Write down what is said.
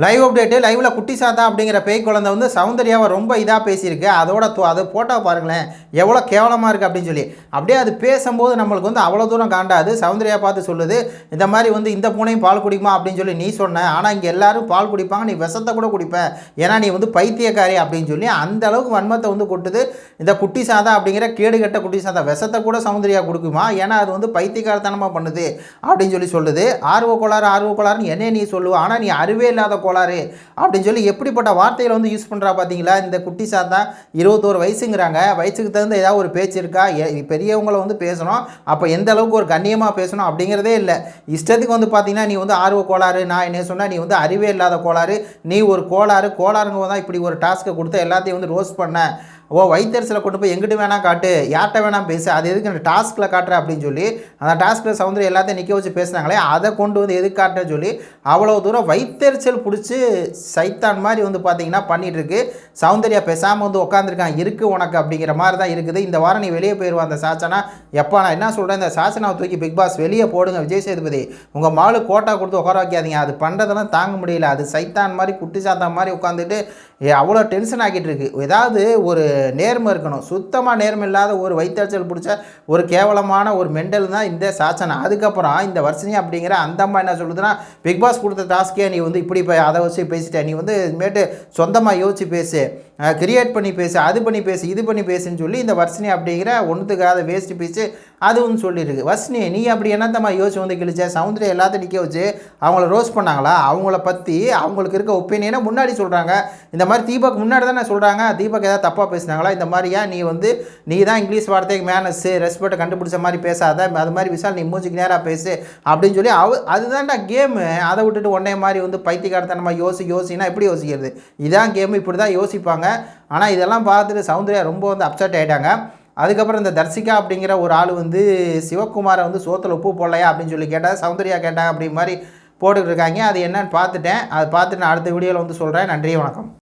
Live update லைவில் குட்டி சாத்தா அப்படிங்கிற பேய் குழந்தை வந்து சௌந்தர்யாவை ரொம்ப இதாக பேசியிருக்கு. அதோட அது போட்டோ பாருங்களேன். எவ்வளோ கேவலமாக இருக்குது அப்படின்னு சொல்லி. அப்படியே அது பேசும்போது நம்மளுக்கு வந்து அவ்வளோ தூரம் காண்டாது. சௌந்தர்யா பார்த்து சொல்லுது இந்த மாதிரி வந்து இந்த பூனையும் பால் குடிக்குமா? அப்படின்னு சொல்லி நீ சொன்ன. ஆனால் இங்கே எல்லாரும் பால் குடிப்பாங்க நீ விஷத்தை கூட குடிப்ப. ஏன்னா நீ வந்து பைத்தியக்காரி அப்படின்னு சொல்லி அந்த அளவுக்கு வன்மத்தை வந்து கொட்டுது. இந்த குட்டி சாதா அப்படிங்கிற கேடு கட்ட குட்டி சாதா விஷத்தை கூட சௌந்தர்யா கொடுக்குமா? ஏன்னா அது வந்து பைத்தியக்காரத்தனமாக பண்ணுது அப்படின்னு சொல்லி சொல்லுது. ஆர்வ கோளாறு ஆர்வ கோளாறுன்னு என்னைய நீ சொல்லுவ. ஆனால் நீ அறிவே இல்லாத கோளாறு அப்படின்னு சொல்லி எப்படிப்பட்ட வார்த்தைகளை வந்து யூஸ் பண்ணுறா பார்த்தீங்களா இந்த குட்டி சார் தான் இருபத்தோரு வயசுங்கிறாங்க. வயசுக்கு தகுந்த ஏதாவது ஒரு பேச்சு இருக்கா? எ- பெரியவங்கள வந்து பேசணும். அப்போ எந்த அளவுக்கு ஒரு கண்ணியமாக பேசணும் அப்படிங்கிறதே இல்லை. இஷ்டத்துக்கு வந்து பார்த்தீங்கன்னா நீ வந்து ஆர்வ கோளாறு நான் என்ன சொன்னால் நீ வந்து அறிவே இல்லாத கோளாறு. நீ ஒரு கோளாறு கோளாறுங்க தான் இப்படி ஒரு டாஸ்க்கை கொடுத்து எல்லாத்தையும் வந்து ரோஸ் பண்ண. ஓ வைத்தரிசில் கொண்டு போய் எங்கிட்டு வேணால் காட்டு யார்கிட்ட வேணால் பேசு அது எதுக்கு எனக்கு டாஸ்கில் காட்டுற அப்படின்னு சொல்லி அந்த டாஸ்கில் சவுந்தரம் எல்லாத்தையும் நிற்க வச்சு பேசுனாங்களே அதை கொண்டு வந்து எதுக்கு காட்டுறேன்னு சொல்லி அவ்வளோ தூரம் வைத்தறிச்சல் பிடிச்சி சைத்தான் மாதிரி வந்து பார்த்தீங்கன்னா பண்ணிகிட்ருக்கு சௌந்தர்யா பேசாமல் வந்து உட்காந்துருக்கான் இருக்கு உனக்கு அப்படிங்கிற மாதிரி தான் இருக்குது. இந்த வாரம் நீ வெளியே போயிடுவா அந்த சாச்சனா. எப்போ நான் என்ன சொல்கிறேன் இந்த சாச்சனாவை தூக்கி பிக் பாஸ் வெளியே போடுங்க விஜய் சேதுபதி. உங்கள் மாலு கோட்டா கொடுத்து உட்கார வைக்காதீங்க அது பண்ணுறதெல்லாம் தாங்க முடியல. அது சைத்தான் மாதிரி குட்டி சாத்தான் மாதிரி உட்காந்துட்டு அவ்வளோ டென்ஷன் ஆகிட்டு இருக்கு. ஏதாவது ஒரு நேர்மை இருக்கணும். சுத்தமாக நேர்மை இல்லாத ஒரு வைத்தறிச்சல் பிடிச்ச ஒரு கேவலமான ஒரு மெண்டல் தான் இந்த சாச்சனா அதுக்கப்புறம் இந்த வர்ஷினி அப்படிங்கிற அந்த அம்மா என்ன சொல்லுதுன்னா பிக் பாஸ் கொடுத்த டாஸ்க்கே நீ வந்து இப்படி போய் அதை வச்சு பேசிட்ட. நீ வந்து இதுமேட்டு சொந்தமாக யோசிச்சு பேசு. கிரியேட் பண்ணி பேசு. அது பண்ணி பேசு. இது பண்ணி பேசுன்னு சொல்லி இந்த வர்ஷினி அப்படிங்கிற ஒன்றுத்துக்காத வேஸ்ட் பீஸு அதுவும் சொல்லியிருக்கு. வர்ஷினி நீ அப்படி என்னத்தம்மா யோசிச்சு வந்து கிழிச்ச? சவுந்தரிய எல்லாத்தையும் நிற்க வச்சு அவங்கள ரோஸ் பண்ணாங்களா? அவங்கள பற்றி அவங்களுக்கு இருக்க ஒப்பீனியனை முன்னாடி சொல்கிறாங்க இந்த மாதிரி தீபக் முன்னாடி தானே சொல்கிறாங்க தீபக் ஏதாவது தப்பாக பேசுனாங்களா? இந்த மாதிரியா நீ வந்து நீ தான் இங்கிலீஷ் வார்த்தைக்கு மேனஸ்ஸு ரெஸ்பெக்ட் கண்டுபிடிச்ச மாதிரி பேசாத அது மாதிரி விஷால் நீ மூஞ்சிக்கு நேராக பேசு அப்படின்னு சொல்லி அவ அதுதான்டா கேமு அதை விட்டுட்டு உடனே மாதிரி வந்து பைத்தியக்காரத்தனமாக யோசி யோசினா எப்படி யோசிக்கிறது? இதான் கேமு இப்படி தான் யோசிப்பாங்க. ஆனால் இதெல்லாம் பார்த்துட்டு சௌந்தர்யா ரொம்ப வந்து அப்செட் ஆகிட்டாங்க அதுக்கப்புறம் இந்த தர்சிகா அப்படிங்கிற ஒரு ஆள் வந்து சிவகுமாரை வந்து சோத்தில் உப்பு போடலையா அப்படின்னு சொல்லி கேட்டால் சௌந்தர்யா கேட்டாங்க அப்படி மாதிரி போட்டுக்கிட்டு இருக்காங்க. அது என்னன்னு பார்த்துட்டேன். அது பார்த்துட்டு நான் அடுத்த வீடியோவில் வந்து சொல்கிறேன் நன்றி வணக்கம்.